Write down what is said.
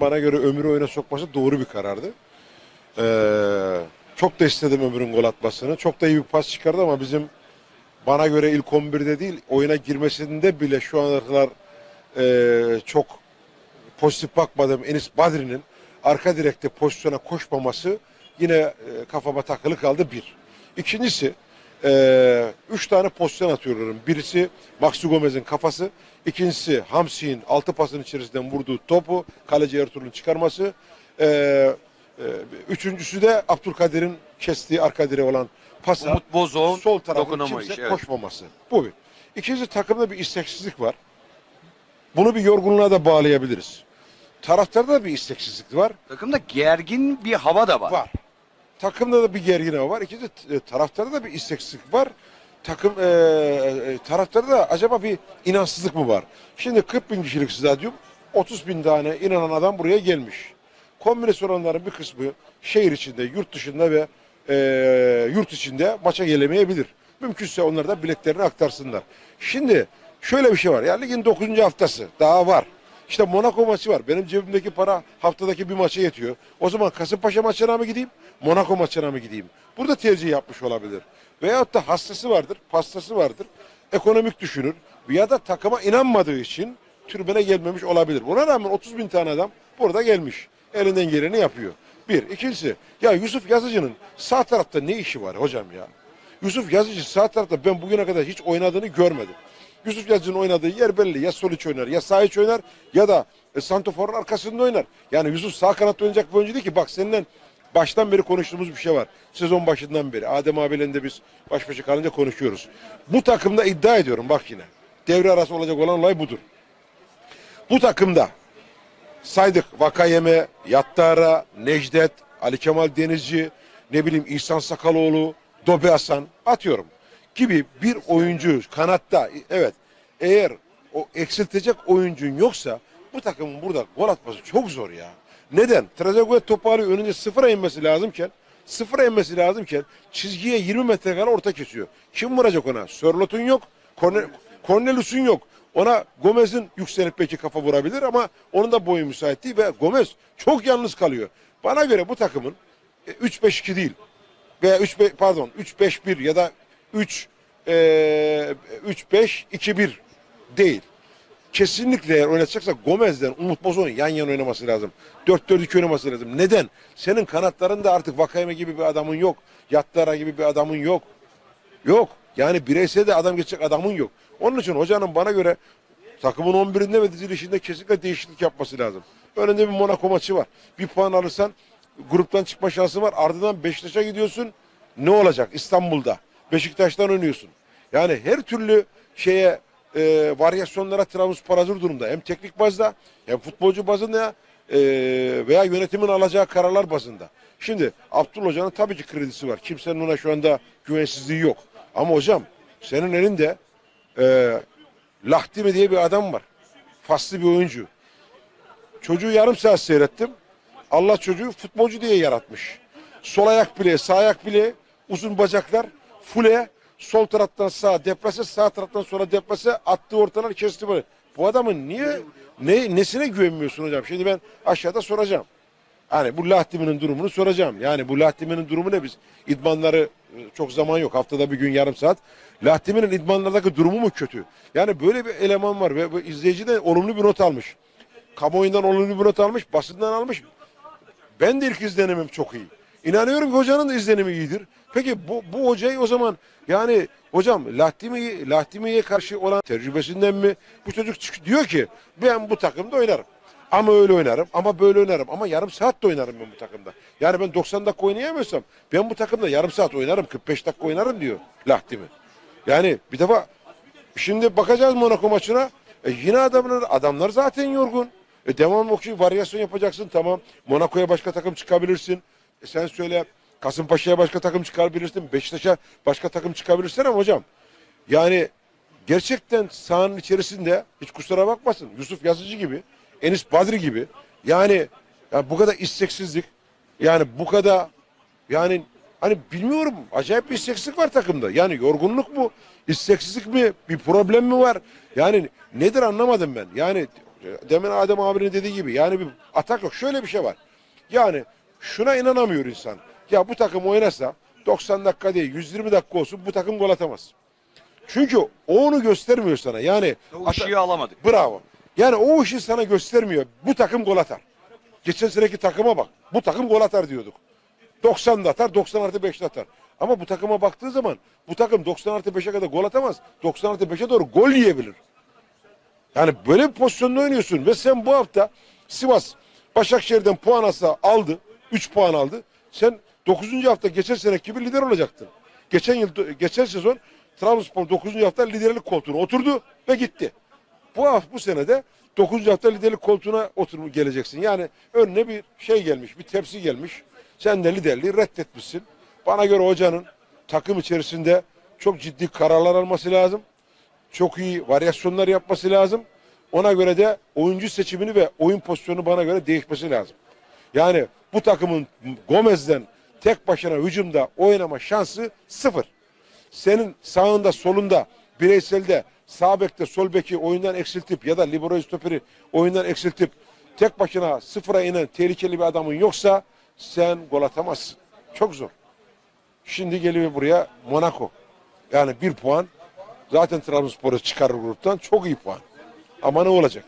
Bana göre Ömür'ü oyuna sokması doğru bir karardı. Ee, çok da istedim Ömür'ün gol atmasını. Çok da iyi bir pas çıkardı ama bizim bana göre ilk 11'de değil oyuna girmesinde bile şu ana kadar e, çok pozitif bakmadığım Enis Badri'nin arka direkte pozisyona koşmaması yine e, kafama takılı kaldı bir. İkincisi e, üç tane pozisyon atıyorum. Birisi Maxi Gomez'in kafası. ikincisi Hamsi'nin altı pasın içerisinden vurduğu topu kaleci Ertuğrul'un çıkarması. E, e, üçüncüsü de Abdülkadir'in kestiği arka direğe olan pasa Umut Bozok'un sol tarafın kimse evet. koşmaması. Bu bir. İkincisi takımda bir isteksizlik var. Bunu bir yorgunluğa da bağlayabiliriz. Taraftarda da bir isteksizlik var. Takımda gergin bir hava da var. Var. Takımda da bir gergin var. İkincisi e, taraftarda da bir isteksizlik var. Takım e, e, taraftarda da acaba bir inançsızlık mı var? Şimdi 40 bin kişilik stadyum 30 bin tane inanan adam buraya gelmiş. Komünist olanların bir kısmı şehir içinde, yurt dışında ve e, yurt içinde maça gelemeyebilir. Mümkünse onlar da biletlerini aktarsınlar. Şimdi şöyle bir şey var. Ya ligin 9. haftası daha var. İşte Monaco maçı var. Benim cebimdeki para haftadaki bir maça yetiyor. O zaman Kasımpaşa maçına mı gideyim? Monaco maçına mı gideyim? Burada tercih yapmış olabilir. Veyahut da hastası vardır, pastası vardır. Ekonomik düşünür. Ya da takıma inanmadığı için tribüne gelmemiş olabilir. Buna rağmen 30 bin tane adam burada gelmiş. Elinden geleni yapıyor. Bir. İkincisi ya Yusuf Yazıcı'nın sağ tarafta ne işi var hocam ya? Yusuf Yazıcı sağ tarafta ben bugüne kadar hiç oynadığını görmedim. Yusuf Yazıcı'nın oynadığı yer belli. Ya sol iç oynar ya sağ iç oynar ya da e, Santofor'un arkasında oynar. Yani Yusuf sağ kanatta oynayacak bir oyuncu değil ki. Bak seninle baştan beri konuştuğumuz bir şey var. Sezon başından beri. Adem abiyle de biz baş başa kalınca konuşuyoruz. Bu takımda iddia ediyorum bak yine. Devre arası olacak olan olay budur. Bu takımda saydık Vakayeme, Yattara, Necdet, Ali Kemal Denizci, ne bileyim İhsan Sakaloğlu, Dobe Hasan atıyorum gibi bir oyuncu kanatta evet eğer o eksiltecek oyuncun yoksa bu takımın burada gol atması çok zor ya. Neden? Trezeguet topu alıyor önünde sıfıra inmesi lazımken sıfıra inmesi lazımken çizgiye 20 metre kadar orta kesiyor. Kim vuracak ona? Sörlot'un yok. Corne- Cornelus'un yok. Ona Gomez'in yükselip belki kafa vurabilir ama onun da boyu müsait değil ve Gomez çok yalnız kalıyor. Bana göre bu takımın e, 3-5-2 değil veya 3 pardon 3-5-1 ya da 3 e, 3-5-2-1 değil. Kesinlikle eğer oynatacaksa Gomez'den Umut Bozok'un yan yana oynaması lazım. 4-4-2 oynaması lazım. Neden? Senin kanatlarında artık Vakayeme gibi bir adamın yok. Yattara gibi bir adamın yok. Yok. Yani bireysel de adam geçecek adamın yok. Onun için hocanın bana göre takımın 11'inde ve dizilişinde kesinlikle değişiklik yapması lazım. Önünde bir Monaco maçı var. Bir puan alırsan gruptan çıkma şansı var. Ardından Beşiktaş'a gidiyorsun. Ne olacak İstanbul'da? Beşiktaş'tan oynuyorsun. Yani her türlü şeye e, varyasyonlara Trabzonspor hazır durumda. Hem teknik bazda hem futbolcu bazında e, veya yönetimin alacağı kararlar bazında. Şimdi Abdullah Hoca'nın tabii ki kredisi var. Kimsenin ona şu anda güvensizliği yok. Ama hocam senin elinde e, Lahdimi diye bir adam var. Faslı bir oyuncu. Çocuğu yarım saat seyrettim. Allah çocuğu futbolcu diye yaratmış. Sol ayak bile, sağ ayak bile, uzun bacaklar, fule, sol taraftan sağa deplase, sağ taraftan sola deplase, attığı ortalar kesti böyle. Bu adamın niye, ne, nesine güvenmiyorsun hocam? Şimdi ben aşağıda soracağım. Hani bu Lahdimi'nin durumunu soracağım. Yani bu Lahdimi'nin durumu ne biz? İdmanları e, çok zaman yok. Haftada bir gün yarım saat. Lahdimi'nin idmanlardaki durumu mu kötü? Yani böyle bir eleman var ve bu izleyici de olumlu bir not almış. Kamuoyundan olumlu bir not almış, basından almış. Ben de ilk izlenimim çok iyi. İnanıyorum ki hocanın da izlenimi iyidir. Peki bu, bu hocayı o zaman yani hocam Lahtimi'ye Lahtimi'ye karşı olan tecrübesinden mi bu çocuk diyor ki ben bu takımda oynarım. Ama öyle oynarım ama böyle oynarım ama yarım saat de oynarım ben bu takımda. Yani ben 90 dakika oynayamıyorsam ben bu takımda yarım saat oynarım 45 dakika oynarım diyor Lahtimi. Yani bir defa Şimdi bakacağız Monaco maçına. E yine adamlar, adamlar zaten yorgun. E devam okey varyasyon yapacaksın tamam. Monaco'ya başka takım çıkabilirsin. E sen söyle Kasımpaşa'ya başka takım çıkabilirsin. Beşiktaş'a başka takım çıkabilirsin ama hocam. Yani gerçekten sahanın içerisinde hiç kusura bakmasın. Yusuf Yazıcı gibi, Enis Badri gibi. Yani, yani bu kadar isteksizlik. Yani bu kadar yani hani bilmiyorum acayip bir isteksizlik var takımda. Yani yorgunluk mu? isteksizlik mi? Bir problem mi var? Yani nedir anlamadım ben. Yani Demin Adem abinin dediği gibi yani bir atak yok. Şöyle bir şey var. Yani şuna inanamıyor insan. Ya bu takım oynasa 90 dakika değil 120 dakika olsun bu takım gol atamaz. Çünkü o onu göstermiyor sana. Yani O ışığı alamadık. Bravo. Yani o işi sana göstermiyor. Bu takım gol atar. Geçen seneki takıma bak. Bu takım gol atar diyorduk. 90 da atar, 90 artı 5 de atar. Ama bu takıma baktığı zaman bu takım 90 artı 5'e kadar gol atamaz. 90 artı 5'e doğru gol yiyebilir. Yani böyle bir pozisyonda oynuyorsun ve sen bu hafta Sivas Başakşehir'den puan alsa aldı. 3 puan aldı. Sen 9. hafta geçen sene gibi lider olacaktın. Geçen yıl geçen sezon Trabzonspor 9. hafta liderlik koltuğuna oturdu ve gitti. Bu hafta bu sene de 9. hafta liderlik koltuğuna oturmuş geleceksin. Yani önüne bir şey gelmiş, bir tepsi gelmiş. Sen de liderliği reddetmişsin. Bana göre hocanın takım içerisinde çok ciddi kararlar alması lazım. Çok iyi varyasyonlar yapması lazım. Ona göre de oyuncu seçimini ve oyun pozisyonu bana göre değişmesi lazım. Yani bu takımın Gomez'den tek başına hücumda oynama şansı sıfır. Senin sağında solunda bireyselde sağ bekte sol beki oyundan eksiltip ya da libero stoperi oyundan eksiltip tek başına sıfıra inen tehlikeli bir adamın yoksa sen gol atamazsın. Çok zor. Şimdi geliyor buraya Monaco. Yani bir puan zaten Trabzonspor'u çıkarır gruptan çok iyi puan. Ama ne olacak?